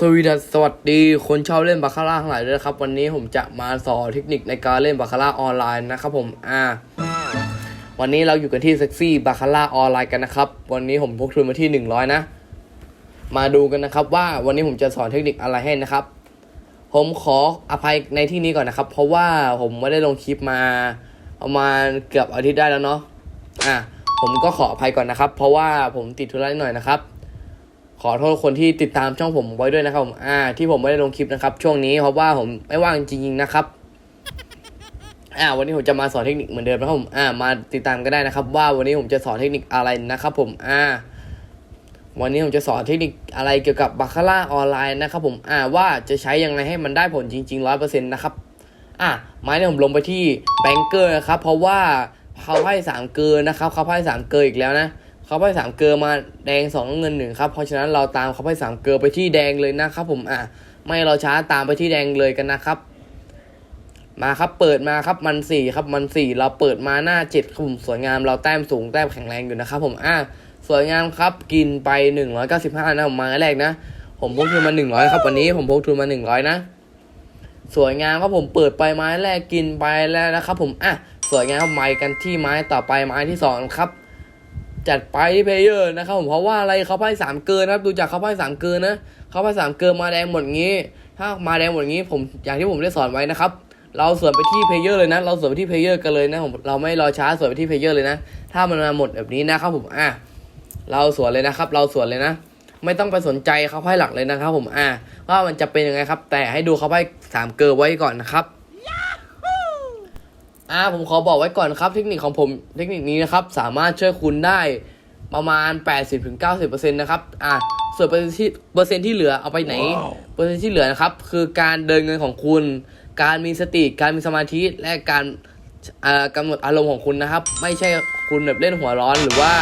สวีดัสสวัสดี คนชอบเล่นบาคาร่าทั้งหลายด้วยนะครับ วันนี้ผมจะมาสอนเทคนิคในการเล่นบาคาร่าออนไลน์นะครับผมอ่าวันนี้เราอยู่กันที่เซ็กซี่บาคาร่าออนไลน์กันนะครับ วันนี้ผมพกทุนมาที่หนึ่งร้อยนะ มาดูกันนะครับว่าวันนี้ผมจะสอนเทคนิคอะไรให้นะครับ ผมขออภัยในที่นี้ก่อนนะครับ เพราะว่าผมไม่ได้ลงคลิปมาประมาณเกือบอาทิตย์ได้แล้วเนาะอะผมก็ขออภัยก่อนนะครับ เพราะว่าผมติดธุระนิดหน่อยนะครับ ขอโทษคนที่ติดตามช่องผมไว้ด้วยนะครับผมอ่า ที่ผมไม่ได้ลงคลิปนะครับ ช่วงนี้เพราะว่าผมไม่ว่างจริงๆนะครับอ่าวันนี้ผมจะมาสอนเทคนิคเหมือนเดิมนะครับผมอ่ามาติดตามก็ได้นะครับ ว่าวันนี้ผมจะสอนเทคนิคอะไรนะครับ ผมอ่า วันนี้ผมจะสอนเทคนิคอะไรเกี่ยวกับบาคาร่าออนไลน์นะครับ ผมอ่าว่าจะใช้ยังไงให้มันได้ผลจริงๆร้อยเปอร์เซ็นต์นะครับอะไม้เนี่ยผมลงไปที่แบงเกอร์นะครับ เพราะว่าเขาไพ่สามเกอร์นะครับเขาไพ่สามเกอร์อีกแล้วนะ เขาไพ่สามเกอร์มาแดงสองเงินหนึ่งครับ เพราะฉะนั้นเราตามเขาไพ่สามเกอร์ไปที่แดงเลยนะครับผมอะไม่เราช้าตามไปที่แดงเลยกันนะครับ มาครับเปิดมาครับมันสี่ครับมันสี่เราเปิดมาหน้าเจ็ดครับผมสวยงามเราแต้มสูงแต้มแข็งแรงอยู่นะครับ ผมอะสวยงามครับกินไปหนึ่งร้อยเก้าสิบห้านะผมมาแรกนะ ผมพกทุนมาหนึ่งร้อยครับวันนี้ผมพกทุนมาหนึ่งร้อยนะสวยงามครับผมเปิดไปไม้แรกกินไปแล้วนะครับ ผมอะสวยงามครับไม้กันที่ไม้ต่อไปไม้ที่สองครับ จัดไปที่เพลเยอร์นะครับผมเพราะว่าอะไรเขาไพ่สามเกินนะครับดูจากเขาไพ่สามเกินนะเขาไพ่สามเกินมาแดงหมดงี้ ถ้ามาแดงหมดงี้ผมอย่างที่ผมได้สอนไว้นะครับเราสวนไปที่เพลเยอร์เลยนะ เราสวนไปที่เพลเยอร์กันเลยนะผมเราไม่รอช้าสวนไปที่เพลเยอร์เลยนะ ถ้ามันมาหมดแบบนี้นะครับผมอะเราสวนเลยนะครับ เราสวนเลยนะ ไม่ต้องไปสนใจเขาไพ่หลักเลยนะครับผมอะว่ามันจะเป็นยังไงครับ แต่ให้ดูเขาไพ่สามเกอร์ไว้ก่อนนะครับ อ่าผมขอบอกไว้ก่อนครับ เทคนิคของผมเทคนิคนี้นะครับ สามารถช่วยคุณได้ประมาณ 80-90%นะครับอะส่วนเปอร์เซ็นต์ที่เปอร์เซ็นต์ที่เหลือเอาไปไหน เปอร์เซ็นต์ที่เหลือนะครับ คือการเดินเงินของคุณ การมีสติ การมีสมาธิ และการเอ่อกำหนดอารมณ์ของคุณนะครับ ไม่ใช่คุณแบบเล่นหัวร้อน หรือว่า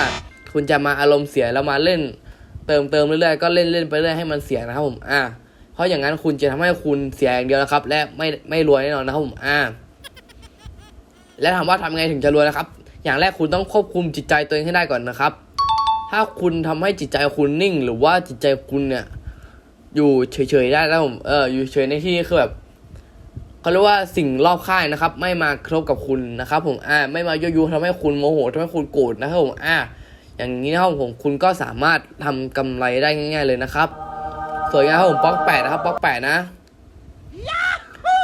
คุณจะมาอารมณ์เสียแล้วมาเล่น เติมเติมเรื่อยๆก็เล่นเล่นไปเรื่อยให้มันเสียนะครับผมอ่าเพราะอย่างนั้นคุณจะทำให้คุณเสียอย่างเดียวนะครับ และไม่ไม่รวยแน่นอนนะครับผมอ่า และถามว่าทำไงถึงจะรวยนะครับ อย่างแรกคุณต้องควบคุมจิตใจตัวเองให้ได้ก่อนนะครับ ถ้าคุณทำให้จิตใจคุณนิ่ง หรือว่าจิตใจคุณเนี่ย อยู่เฉยๆได้แล้วผมเอออยู่เฉยในที่นี้คือแบบเขาเรียกว่าสิ่งรอบข้างนะครับ ไม่มากระทบกับคุณนะครับ ผมอ่าไม่มายั่วยุทำให้คุณโมโหทำให้คุณโกรธนะครับผมอ่าอย่างนี้นะครับผมคุณก็สามารถทำกำไรได้ง่าย ๆเลยนะครับสวยงามครับผมบล็อกแปดนะครับบล็อกแปดนะ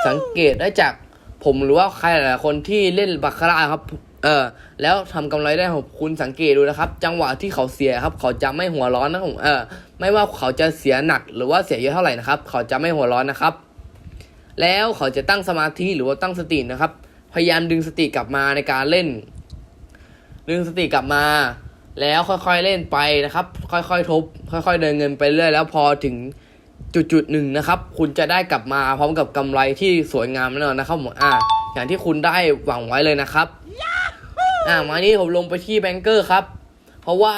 สังเกตได้จาก ผมหรือว่าใครหลายๆคนที่เล่นบาคาร่าครับ เออ แล้วทำกำไรได้ผมคุณสังเกตดูนะครับ จังหวะที่เขาเสียครับ เขาจะไม่หัวร้อนนะครับผมเออ ไม่ว่าเขาจะเสียหนักหรือว่าเสียเยอะเท่าไหร่นะครับ เขาจะไม่หัวร้อนนะครับ แล้วเขาจะตั้งสมาธิหรือว่าตั้งสตินะครับ พยายามดึงสติกลับมาในการเล่น ดึงสติกลับมา แล้วค่อยๆเล่นไปนะครับ ค่อยๆทบ ค่อย ๆ เดินเงินไปเรื่อยแล้วพอถึง จุดจุดๆหนึ่งนะครับ คุณจะได้กลับมาพร้อมกับกำไรที่สวยงามแน่นอนนะครับผมอ่า อย่างที่คุณได้หวังไว้เลยนะครับอ่ามานี้ผมลงไปที่แบงเกอร์ครับ เพราะว่า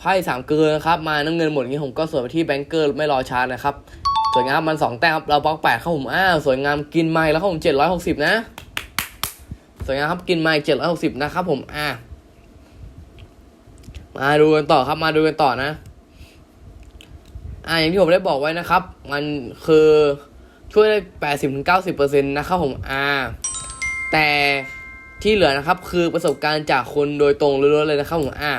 ไพ่สามเกลือครับ มาน้ำเงินหมดงี้ผมก็สวนไปที่แบงเกอร์ไม่รอช้านะครับ สวยงามมันสองแต้มครับเราบล็อกแปดครับผมอ้าวสวยงามกินไม้แล้วครับผมเจ็ดร้อยหกสิบนะสวยงามครับกินไม้เจ็ดร้อยหกสิบนะครับผมอ่ามาดูกันต่อครับมาดูกันต่อนะ อ่าอย่างที่ผมได้บอกไว้นะครับ มันคือช่วยได้แปดสิบถึงเก้าสิบเปอร์เซ็นต์นะครับผมอ่าแต่ที่เหลือนะครับคือประสบการณ์จากคนโดยตรงล้วนๆเลยนะครับผมอ่า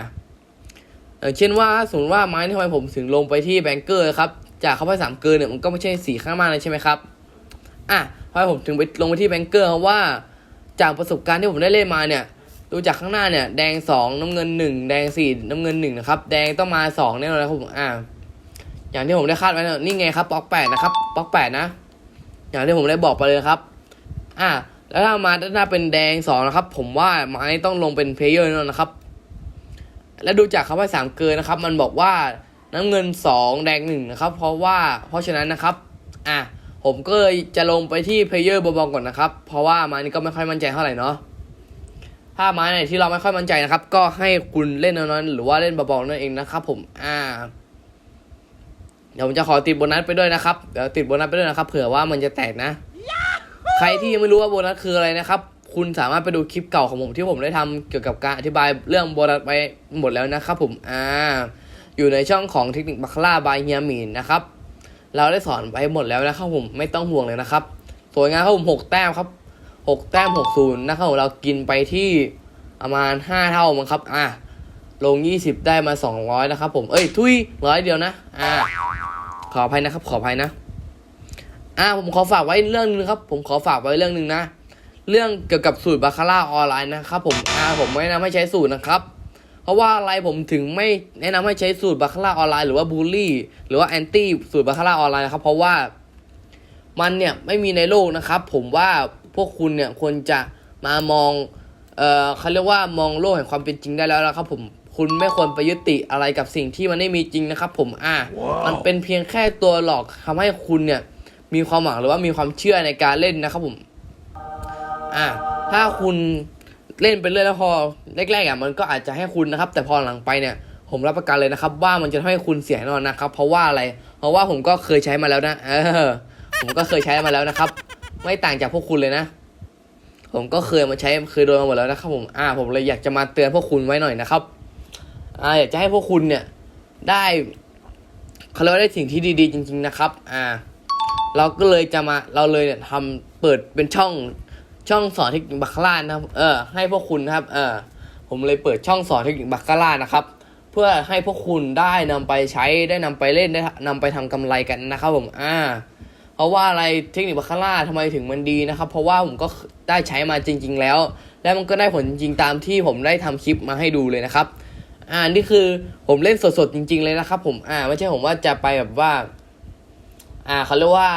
เช่นว่าสมมติว่าไม้ทำไมผมถึงลงไปที่แบงเกอร์ครับจากเขาไปสามเกินเนี่ยมันก็ไม่ใช่สีข้างมากเลยใช่ไหมครับอะทำไมผมถึงไปลงไปที่แบงเกอร์เพราะว่าจากประสบการณ์ที่ผมได้เล่นมาเนี่ยดูจากข้างหน้าเนี่ยแดงสองน้ำเงินหนึ่งแดงสี่น้ำเงินหนึ่งนะครับแดงต้องมาสองแน่นอนครับผมอ่า อย่างที่ผมได้คาดไว้นะนี่ไงครับบล็อกแปดนะครับบล็อกแปดนะ อย่างที่ผมได้บอกไปเลยครับ อ่า แล้วถ้ามาด้านหน้าเป็นแดงสองนะครับ ผมว่าไม้ต้องลงเป็นเพลเยอร์แน่นอนนะครับ และดูจากเขาไปสามเกินนะครับ มันบอกว่าน้ำเงินสองแดงหนึ่งนะครับ เพราะว่าเพราะฉะนั้นนะครับ อะผมก็เลยจะลงไปที่เพลเยอร์บาๆก่อนนะครับ เพราะว่าไม้นี้ก็ไม่ค่อยมั่นใจเท่าไหร่เนาะถ้าไม้ไหนที่เราไม่ค่อยมั่นใจนะครับ ก็ให้คุณเล่นน้อยๆหรือว่าเล่นเบาๆนั่นเองนะครับ ผมอ่า เดี๋ยวผมจะขอติดโบนัสไปด้วยนะครับ เดี๋ยวติดโบนัสไปด้วยนะครับ เผื่อว่ามันจะแตกนะ ใครที่ยังไม่รู้ว่าโบนัสคืออะไรนะครับ คุณสามารถไปดูคลิปเก่าของผมที่ผมได้ทำเกี่ยวกับการอธิบายเรื่องโบนัสไปหมดแล้วนะครับ ผม อ่า อยู่ในช่องของเทคนิคบัคล่าบายเฮียมินนะครับ เราได้สอนไปหมดแล้วนะครับผม ไม่ต้องห่วงเลยนะครับ สวยงามครับผมหกแต้มครับหกแต้มหกศูนย์นะครับผมเรากินไปที่ประมาณห้าเท่ามั้งครับ อะลงยี่สิบได้มาสองร้อยนะครับผม เอ้ย ทุยร้อยเดียวนะ อ่า ขออภัยนะครับ ขออภัยนะ อ่าผมขอฝากไว้เรื่องนึงครับ ผมขอฝากไว้เรื่องหนึ่งนะ เรื่องเกี่ยวกับสูตรบาคาร่าออนไลน์นะครับ ผมอ่าผมไม่แนะนำให้ใช้สูตรนะครับ เพราะว่าอะไรผมถึงไม่แนะนำให้ใช้สูตรบาคาร่าออนไลน์หรือว่าบูลลี่ หรือว่าแอนตี้สูตรบาคาร่าออนไลน์นะครับเพราะว่ามันเนี่ยไม่มีในโลกนะครับ ผมว่าพวกคุณเนี่ยควรจะมามอง เอ่อเขาเรียกว่ามองโลกแห่งความเป็นจริงได้แล้วนะครับผม คุณไม่ควรไปยึดติอะไรกับสิ่งที่มันไม่มีจริงนะครับ ผมอ่ามันเป็นเพียงแค่ตัวหลอกทำให้คุณเนี่ยมีความหวังหรือว่ามีความเชื่อในการเล่นนะครับผมอ่าถ้าคุณเล่นไปเรื่อยแล้วพอแรกๆอะมันก็อาจจะให้คุณนะครับ แต่พอหลังไปเนี่ย ผมรับประกันเลยนะครับ ว่ามันจะทำให้คุณเสียแน่นอนนะครับ เพราะว่าอะไร เพราะว่าผมก็เคยใช้มาแล้วนะเออผมก็เคยใช้มาแล้วนะครับ ไม่ต่างจากพวกคุณเลยนะผมก็เคยมาใช้เคยโดนมาหมดแล้วนะครับผมอ่าผมเลยอยากจะมาเตือนพวกคุณไว้หน่อยนะครับ อ่าอยากจะให้พวกคุณเนี่ยได้เขาเรียกว่าได้สิ่งที่ดีๆ จริง ๆนะครับ อ่า เราก็เลยจะมาเราเลยเนี่ยทำเปิดเป็นช่องช่องสอนเทคนิคบัคคาร่านะครับ เออ ให้พวกคุณนะครับ เออ ผมเลยเปิดช่องสอนเทคนิคบัคคาร่านะครับ เพื่อให้พวกคุณได้นำไปใช้ได้นำไปเล่นได้นำไปทำกำไรกันนะครับผม อ่า เพราะว่าอะไรเทคนิคบัคคาร่าทำไมถึงมันดีนะครับ เพราะว่าผมก็ได้ใช้มาจริง ๆ แล้ว และมันก็ได้ผลจริงๆตามที่ผมได้ทำคลิปมาให้ดูเลยนะครับ อ่านี่คือผมเล่นสดๆจริง ๆเลยนะครับ ผมอ่าไม่ใช่ผมว่าจะไปแบบว่า อ่าเขาเรียกว่า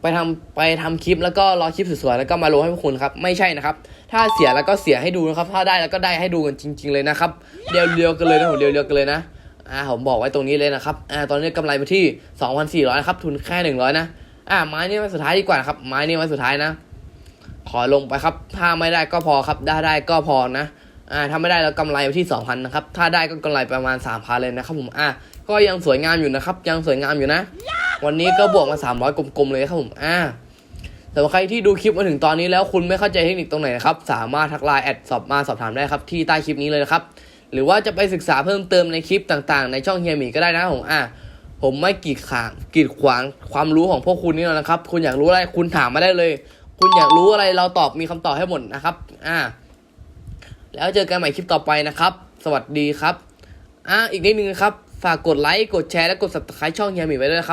ไปทำไปทำคลิปแล้วก็รอคลิปสวยๆแล้วก็มาลงให้พวกคุณครับ ไม่ใช่นะครับ ถ้าเสียแล้วก็เสียให้ดูนะครับ ถ้าได้แล้วก็ได้ให้ดูกันจริง ๆ เลยนะครับเรียวๆกันเลยนะผมเรียวๆกันเลยนะอ่าผมบอกไว้ตรงนี้เลยนะครับอ่าตอนนี้กำไรไปที่สองพันสี่ร้อยครับ ทุนแค่หนึ่งร้อยนะอ่าไม้นี่ไว้สุดท้ายดีกว่านะครับไม้นี่ไว้สุดท้ายนะ ขอลงไปครับ ถ้าไม่ได้ก็พอครับ ได้ได้ก็พอนะ อ่าถ้าไม่ได้แล้วกำไรไปที่สองพันนะครับ ถ้าได้ก็กำไรประมาณสามพันเลยนะครับผม อ่าก็ยังสวยงามอยู่นะครับ ยังสวยงามอยู่นะ วันนี้ก็บวกมาสามร้อยกลมๆเลยครับผม อ่าสำหรับใครที่ดูคลิปมาถึงตอนนี้แล้วคุณไม่เข้าใจเทคนิคตรงไหนนะครับ สามารถทักไลน์แอดสอบมาสอบถามได้ครับที่ใต้คลิปนี้เลยนะครับ หรือว่าจะไปศึกษาเพิ่มเติมในคลิปต่างๆ ในช่องเฮียหมีก็ได้นะผม อ่าผมไม่กีดขางกีดขวางความรู้ของพวกคุณนี่หรอกนะครับ คุณอยากรู้อะไรคุณถามมาได้เลย คุณอยากรู้อะไรเราตอบมีคำตอบให้หมดนะครับ อ่า แล้วเจอกันใหม่คลิปต่อไปนะครับ สวัสดีครับอ่าอีกนิดนึงนะครับ ฝากกดไลค์ กดแชร์ และกด subscribe ช่องเฮียหมีไว้ด้วยนะครับ